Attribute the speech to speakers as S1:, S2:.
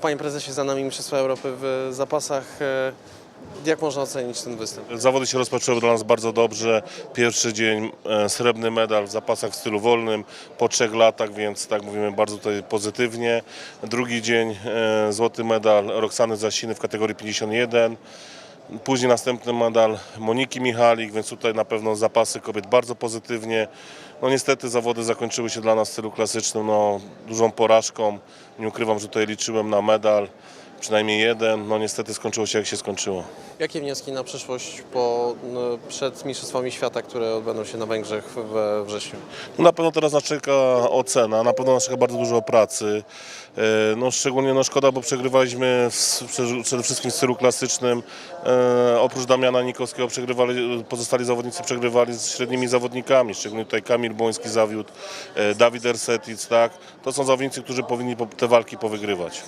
S1: Panie prezesie, za nami Mistrzostwa Europy w zapasach. E, Jak można ocenić ten występ?
S2: Zawody się rozpoczęły dla nas bardzo dobrze. Pierwszy dzień e, srebrny medal w zapasach w stylu wolnym po trzech latach, więc tak mówimy bardzo tutaj pozytywnie. Drugi dzień e, złoty medal Roxany Zasiny w kategorii 51. Później następny medal Moniki Michalik, więc tutaj na pewno zapasy kobiet bardzo pozytywnie. No niestety zawody zakończyły się dla nas w stylu klasycznym no, dużą porażką. Nie ukrywam, że tutaj liczyłem na medal, przynajmniej jeden. No niestety skończyło się jak się skończyło.
S1: Jakie wnioski na przyszłość po, no, przed Mistrzostwami Świata, które odbędą się na Węgrzech we wrześniu?
S2: No na pewno teraz nas czeka ocena, na pewno nas czeka bardzo dużo pracy. E, No szczególnie no szkoda, bo przegrywaliśmy w, przede wszystkim w stylu klasycznym. E, oprócz Damiana Nikowskiego przegrywali, pozostali zawodnicy przegrywali z średnimi zawodnikami, szczególnie tutaj Kamil Błoński zawiódł, e, Dawid Ersetic, tak. To są zawodnicy, którzy powinni po- te walki powygrywać.